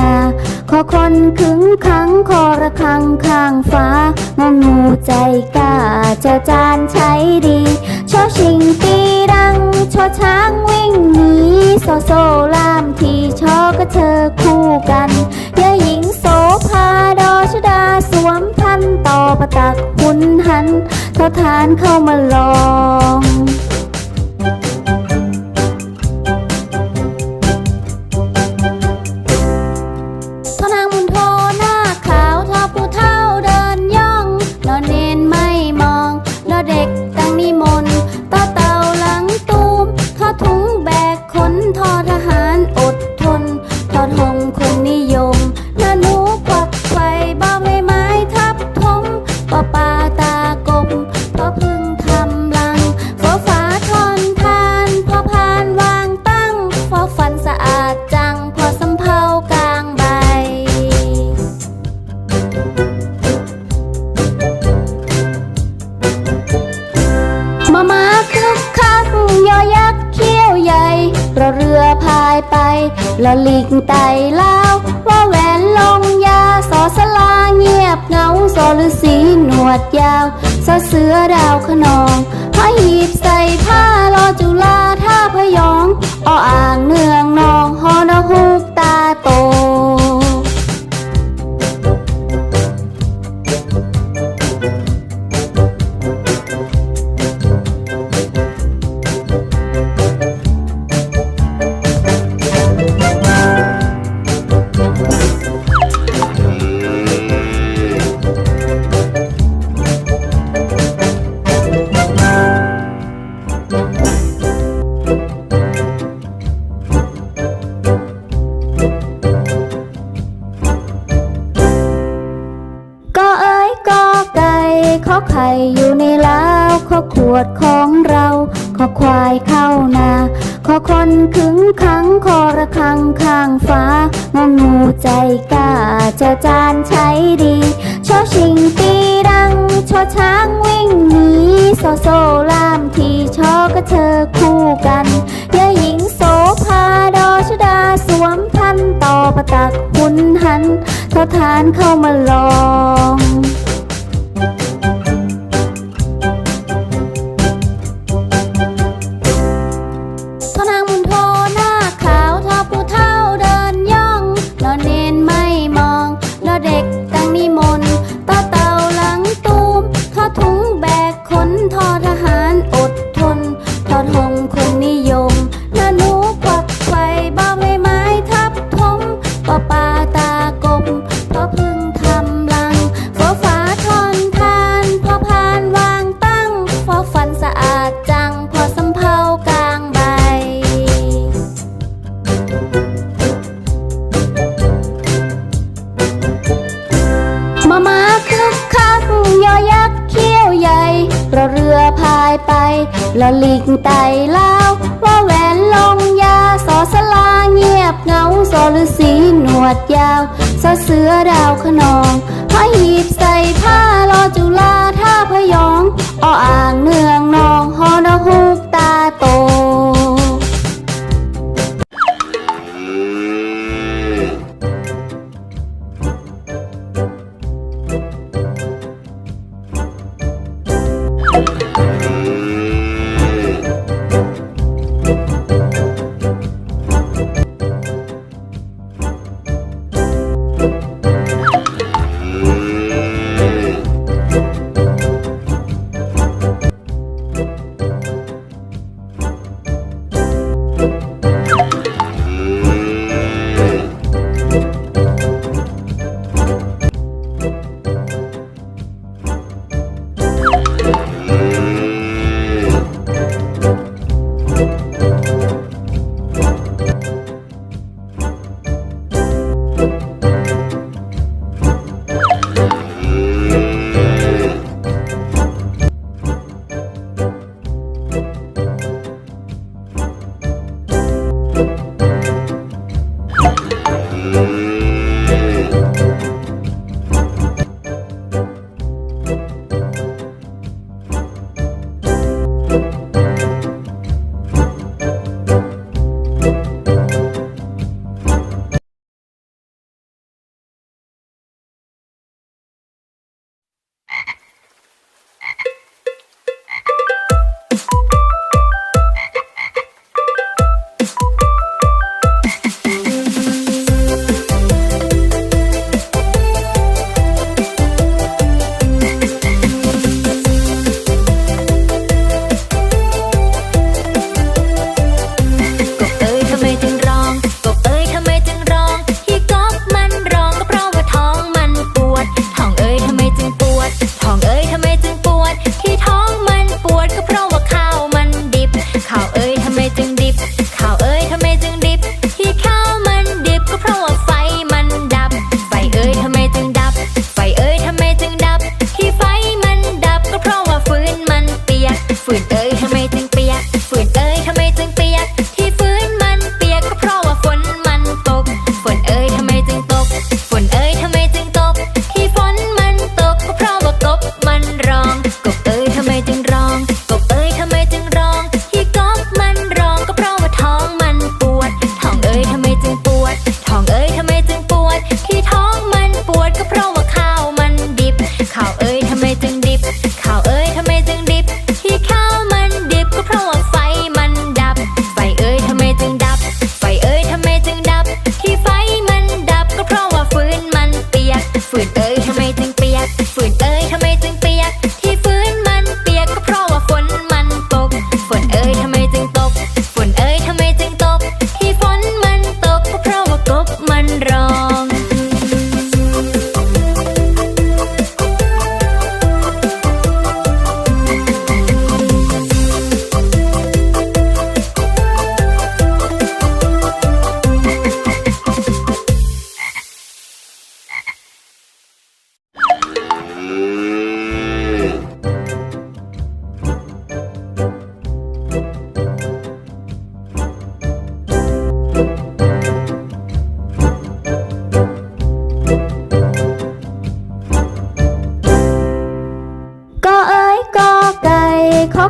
นา ขอคนขึงขังคอระคังข้างฟ้างองูใจกล้าเจ้าจานใช้ดีชอชิงตีดังชอช้างวิ่งหนีโซโซลามทีชอกระเธอคู่กันยาหญิงโสภาดอชดาสวมพันต่อประตักหุนหันเทอทานเข้ามาลอง ไปลอลิงไต่ลาวว่าแหวนลงยาสอสลาเงียบเงาสอฤาษีหนวดยาวสอเสือดาวขนองพระหีบใส่ผ้ารอจุฬาท่าพยองออ่างเนืองนองฮอนหุกตาโต ขอไข่อยู่ในเล้าวขอขวดของเรา ขอควายเข้านาขอคนขึงขังคอระคังข้างฟ้างองูใจกล้าเจ้าจานใช้ดีชอชิงตีดังชอช้างวิ่งหนีโซโซลามทีชอกระเธอคู่กันยาหญิงโสภาดอชดาสวมพันต่อประตักหุนหันทอทานเข้ามาลอง ละลิงไต่ลาวว่าแหวนลงยาสอสลาเงียบเงาสอฤาษีหนวดยาวสอเสือดาวขนองพระหีบใส่ผ้ารอจุฬาท่าพยองออ่างเนืองนองหอ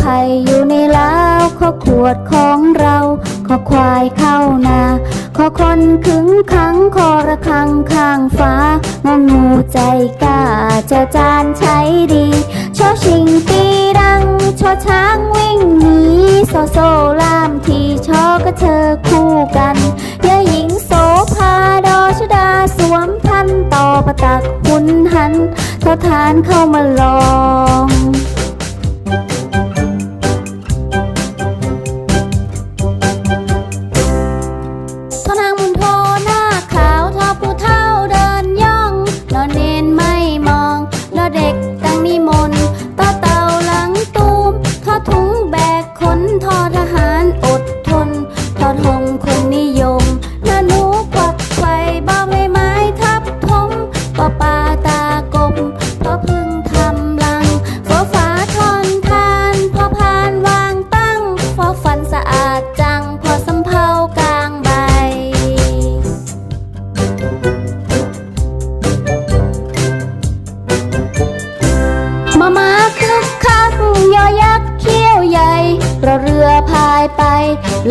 ไข่อยู่ในเล้าวขอขวดของเราขอควายเข้านาขอคนขึงขังคอระคังข้างฟ้างองูใจกล้าเจ้าจานใช้ดีชอชิงตีดังชอช้างวิ่งหนีโซโซลามทีชอกระเชอคู่กันยาหญิงโสภาดอชดาสวมพันต่อประตักหุนหันเท่าทานเข้ามาลอง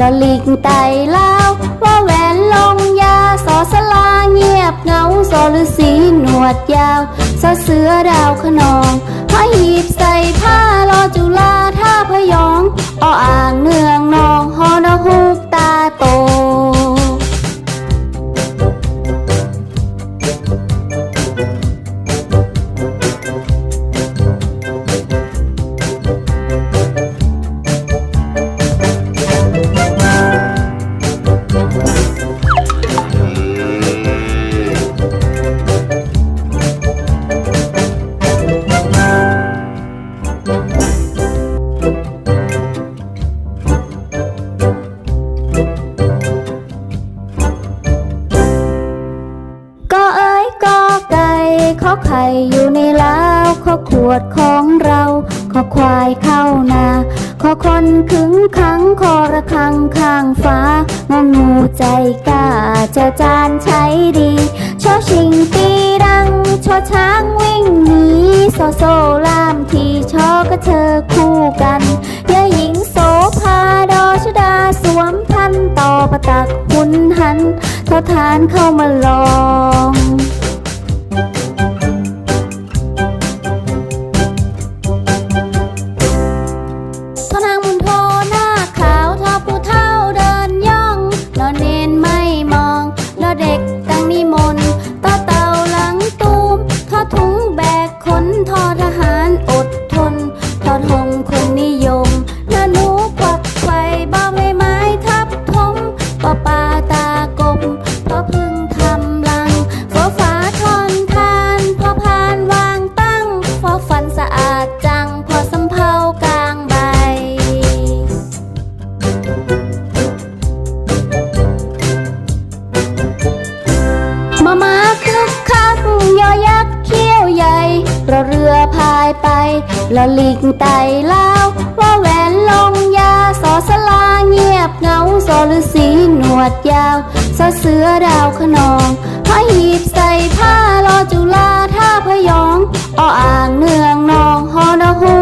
ละลิงไต่ลาวว่าแหวนลงยาสอสลาเงียบเงาสอฤาษีหนวดยาวสอเสือดาวขนองพระหีบใส่ผ้า งองูใจกล้าเจ้าจานใช้ดีชอชิงปีรังชอช้างวิ่งหนีโซโซลามทีชอกระเธอคู่กันยาหญิงโสภาดอชดาสวมพันต่อประตักหุนหันทอทานเข้ามาลอง สอฤาษีหนวดยาวสอเสือดาวขนองพระหีบใส่ผ้ารอจุฬาท่าพยอง ออ่างเนืองนองฮอนหู